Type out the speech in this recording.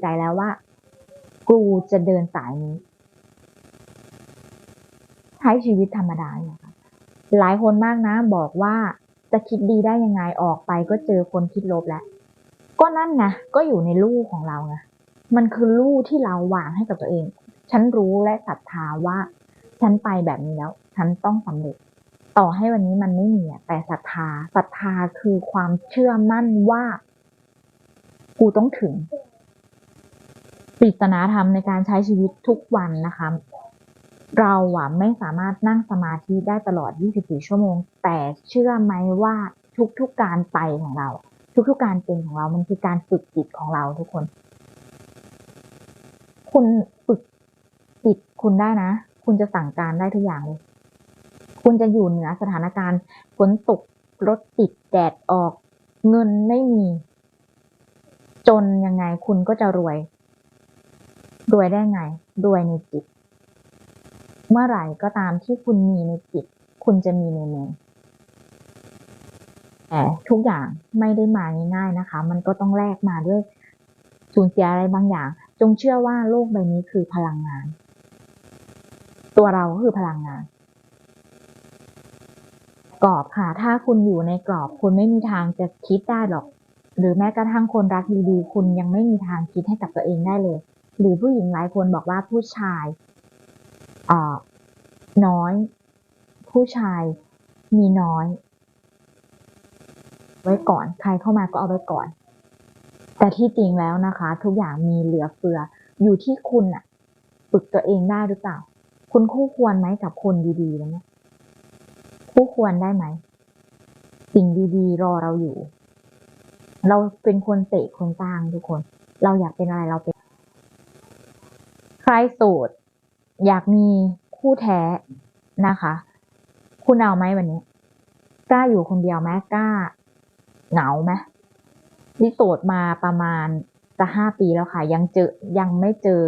ใจแล้วว่า กูจะเดินสายนี้ ใช้ชีวิตธรรมดาเนี่ยค่ะหลายคนมากนะ บอกว่าจะคิดดีได้ยังไงออกไปก็เจอคนคิดลบแล้ว ก็นั่นไงก็อยู่ในลู่ของเราไงมันคือลู่ที่เราวางให้กับตัวเอง ฉันรู้และศรัทธาว่า ฉันไปแบบนี้แล้ว ฉันต้องสำเร็จ ต่อให้วันนี้มันไม่มีแต่ศรัทธาศรัทธาคือความเชื่อมั่นว่า กูต้องถึง ปริศนาธรรมในการใช้ชีวิตทุกวันนะคะ เราอะไม่สามารถนั่งสมาธิได้ตลอด 24 ชั่วโมง แต่เชื่อไหมว่าทุกๆการไปของเรา ทุกๆการเป็นของเรา มันคือการฝึกจิตของเราทุกคน คุณฝึกจิตคุณได้นะ คุณจะสั่งการได้ทุกอย่างเลย คุณจะอยู่เหนือสถานการณ์ฝนตกรถติดแดดออก เงินไม่มี จนยังไงคุณก็จะรวย รวยได้ไง รวยในจิต เมื่อไหร่ก็ตามที่คุณมีในจิต คุณจะมีในมือแต่ทุกอย่างไม่ได้มาง่ายๆนะคะ มันก็ต้องแลกมาด้วยสูญเสียอะไรบางอย่าง จงเชื่อว่าโลกใบนี้คือพลังงาน ตัวเราก็คือพลังงาน กรอบค่ะ ถ้าคุณอยู่ในกรอบคุณไม่มีทางจะคิดได้หรอก หรือแม้กระทั่งคนรักดีๆ คุณยังไม่มีทางคิดให้กับตัวเองได้เลย หรือผู้หญิงหลายคนบอกว่าผู้ชายเอ่อน้อย ผู้ชายมีน้อย ไว้ก่อน ใครเข้ามาก็เอาไว้ก่อน แต่ที่จริงแล้วนะคะ ทุกอย่างมีเหลือเฟือ อยู่ที่คุณอะฝึกตัวเองได้หรือเปล่า คุณคู่ควรไหมกับคนดีๆแล้วเนี่ยคู่ควรได้ไหม สิ่งดีๆ รอเราอยู่ เราเป็นคนเตะคนสร้างทุกคน เราอยากเป็นอะไรเราเป็น ใครโสด อยากมีคู่แท้นะคะ คุณเอาไหมวันนี้ กล้าอยู่คนเดียวไหมกล้าเหงาไหมนี่โสดมาประมาณจะห้าปีแล้วค่ะ ยังเจอยังไม่เจอ